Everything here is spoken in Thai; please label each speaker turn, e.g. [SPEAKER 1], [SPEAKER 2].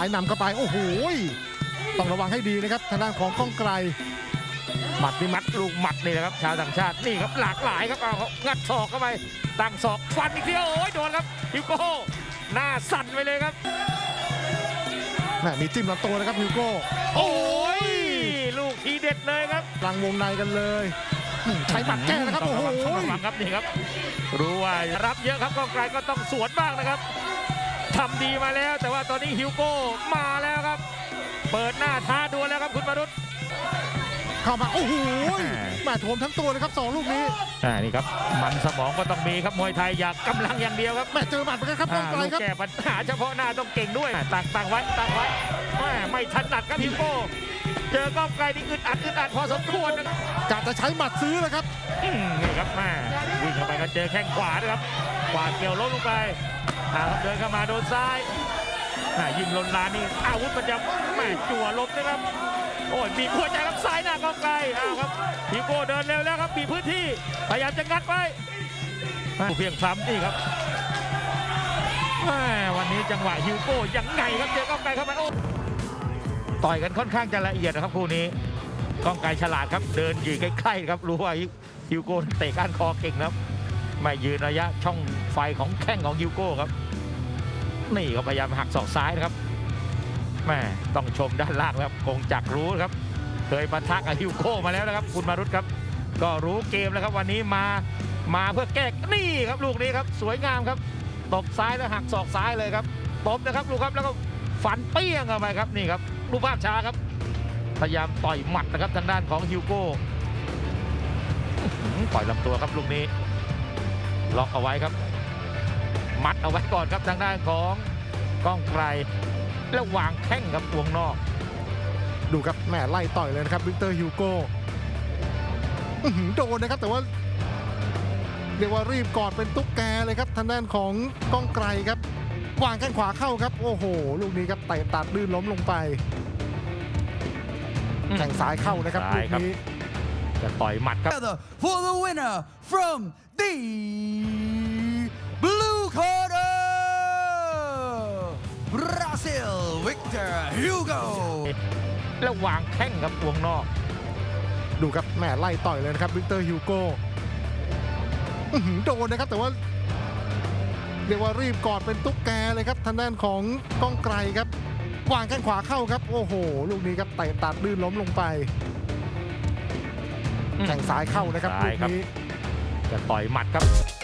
[SPEAKER 1] ายนำเข้าไปโอ้โหยต้องระวังให้ดีนะครับทางด้านของก้องไกล
[SPEAKER 2] หมัดนี่มัดลูกหมัดนี่แหละครับชาวต่างชาตินี่ครับหลากหลายครับเอาเขางัดศอกเข้าไปตั้งศอกฟันอีกทีโอ้ยโดนครับฮิวโก้หน้าสั่นไปเลยครับ
[SPEAKER 1] แม่มีจิ้มลำตัวนะครับฮิวโก้
[SPEAKER 2] โอ้ยลูกทีเด็ดเลยครับ
[SPEAKER 1] กลางวงในกันเลยอืมใช้หมัดแก้นะครับ
[SPEAKER 2] ต้
[SPEAKER 1] โอ้
[SPEAKER 2] อง
[SPEAKER 1] โห
[SPEAKER 2] ระวังต้องระวังครับนี่ครับรู้ว่ารับเยอะครับก้องไกลก็ต้องสวนบ้างนะครับ ทำดีมาแล้ว แต่ว่าตอนนี้ฮิวโก้มาแล้วครับ เปิดหน้าท้าดวลแล้วครับคุณมารุต
[SPEAKER 1] เข้ามา โอ้โหย
[SPEAKER 2] แหม่
[SPEAKER 1] แม่โถมทั้งตัวเลยครับสองลูกนี้
[SPEAKER 2] อ่านี่ครับ มันสมองก็ต้องมีครับมวยไทยอยากกำลังอย่างเดียวครับ
[SPEAKER 1] แม่เจอหมัดเหมือนกันครับก้องไกล
[SPEAKER 2] ลูก
[SPEAKER 1] ครับ
[SPEAKER 2] แก้ปัญหาเฉพาะหน้าต้องเก่งด้วยตักตักไว้ตักไว้แม่ไม่ถนัดครับฮิวโก้เจอก้องไกลนี่อึดอัดอึดอัดพอสมควรนะครับ
[SPEAKER 1] กะจะใช้หมัดซื้อเลยครับ
[SPEAKER 2] อืมนี่ครับแม่วิ่งเข้าไปก็เจอแข้งขวานะครับขวาเกี่ยวล้มลงไป หาครับเดินเข้ามาโดนซ้ายแม่ยิงลนลานนี่อาวุธมันจะแม่จั่วลบนะครับ โอ้ยบีบหัวใจครับซ้ายหน้ากองไกลอ้าวครับฮิวโก้เดินเร็วแล้วครับบีบพื้นที่พยายามจะงัดไว้แม่เพียงซ้ำนี่ครับวันนี้จังหวะฮิวโก้ยังไงครับเจอกองไกลเข้ามาโอ้ต่อยกันค่อนข้างจะละเอียดนะครับคู่นี้กองไกรฉลาดครับ เดินยืนใกล้ๆครับรู้ว่าฮิวโก้เตะก้านคอเก่งครับ ไม่ยืนระยะช่องไฟของแข้งของฮิวโก้ครับ นี่ก็พยายามหักศอกซ้ายนะครับแม่ต้องชมด้านล่างแล้วคงจักรู้ครับ เคยปะทะกับฮิวโก้มาแล้วนะครับ คุณมารุตครับ ก็รู้เกมแล้วครับวันนี้มามาเพื่อแก้นี่ครับลูกนี้ครับ สวยงามครับตบซ้ายแล้วหักศอกซ้ายเลยครับตบนะครับลูกครับแล้วก็ฟันเปี้ยงเข้าไปครับนี่ครับรูปภาพช้าครับ พยายามต่อยหมัดนะครับทางด้านของฮิวโก้อื้อหือต่อยลำตัวครับลูกนี้ ล็อกเอาไว้ครับ มัดเอาไว้ก่อนครับทางด้านของก้องไกรแล้ววางแข้งครับวงนอก
[SPEAKER 1] ดูครับแม่ไล่ต่อยเลยนะครับวิกเตอร์ฮิวโก้อื้อหือโดนนะครับแต่ว่าเรียกว่ารีบกอดเป็นตุ๊กแกเลยครับทางด้านของก้องไกลครับวางแข้งขวาเข้าครับ โอ้โห ลูกนี้ครับเตะตัดลื่นล้มลงไป
[SPEAKER 2] อืม
[SPEAKER 1] แข่งซ้ายเข้านะครับลู
[SPEAKER 2] ซ้าย
[SPEAKER 1] ก
[SPEAKER 2] ครับ
[SPEAKER 1] นี้
[SPEAKER 2] จะต่อยหมัดครับ
[SPEAKER 3] together for the winner from the blue corner, Brazil, Victor Hugo.
[SPEAKER 2] แล้ววางแข้งครับวงนอก
[SPEAKER 1] ดูครับแม่ไล่ต่อยเลยนะครับวิกเตอร์ฮิวโก้อื้อหือโดนนะครับแต่ว่าเรียกว่ารีบกอดเป็นตุ๊กแกเลยครับทางด้านของก้องไกลครับ วางแข้งขวาเข้าครับ โอ้โห ลูกนี้ครับเตะตัดลื่นล้มลงไป
[SPEAKER 2] อืม
[SPEAKER 1] แข่งซ้ายเข้านะครับ
[SPEAKER 2] ซ้า
[SPEAKER 1] ลู
[SPEAKER 2] ย
[SPEAKER 1] ก
[SPEAKER 2] ครับ
[SPEAKER 1] นี้
[SPEAKER 2] จะต่อยหมัดครับ